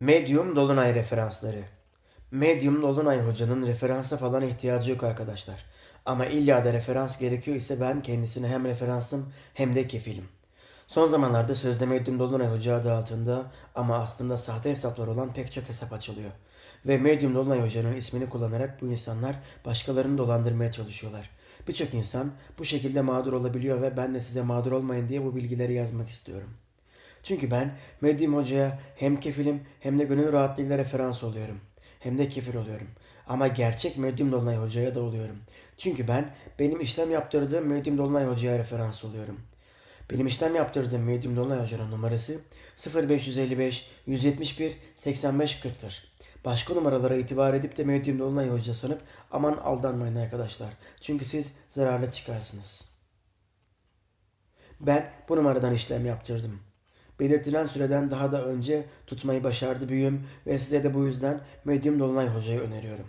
Medium Dolunay referansları. Medium Dolunay hocanın referansa falan ihtiyacı yok arkadaşlar. Ama illa da referans gerekiyor ise ben kendisine hem referansım hem de kefilim. Son zamanlarda sözde Medium Dolunay Hoca adı altında ama aslında sahte hesaplar olan pek çok hesap açılıyor. Ve Medium Dolunay Hoca'nın ismini kullanarak bu insanlar başkalarını dolandırmaya çalışıyorlar. Birçok insan bu şekilde mağdur olabiliyor ve ben de size mağdur olmayın diye bu bilgileri yazmak istiyorum. Çünkü ben Medyum Hoca'ya hem kefilim hem de gönül rahatlığıyla referans oluyorum. Hem de kefil oluyorum. Ama gerçek Medyum Dolunay Hoca'ya da oluyorum. Çünkü ben benim işlem yaptırdığım Medyum Dolunay Hoca'ya referans oluyorum. Benim işlem yaptırdığım Medyum Dolunay Hoca'nın numarası 0555 171 85 40'tır. Başka numaralara itibar edip de Medyum Dolunay Hoca sanıp aman aldanmayın arkadaşlar. Çünkü siz zararlı çıkarsınız. Ben bu numaradan işlem yaptırdım. Belirtilen süreden daha da önce tutmayı başardı büyüm ve size de bu yüzden Medyum Dolunay Hoca'yı öneriyorum.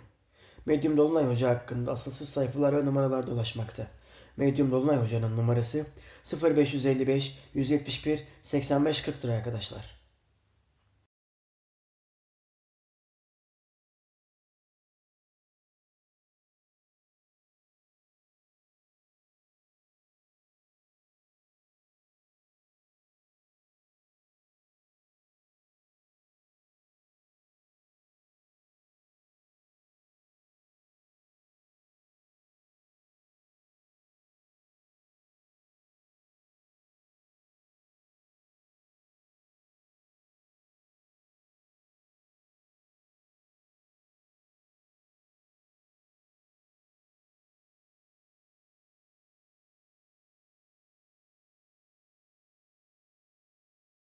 Medyum Dolunay Hoca hakkında asılsız sayfalar ve numaralar dolaşmakta. Medyum Dolunay Hoca'nın numarası 0555 171 85 40'tır arkadaşlar.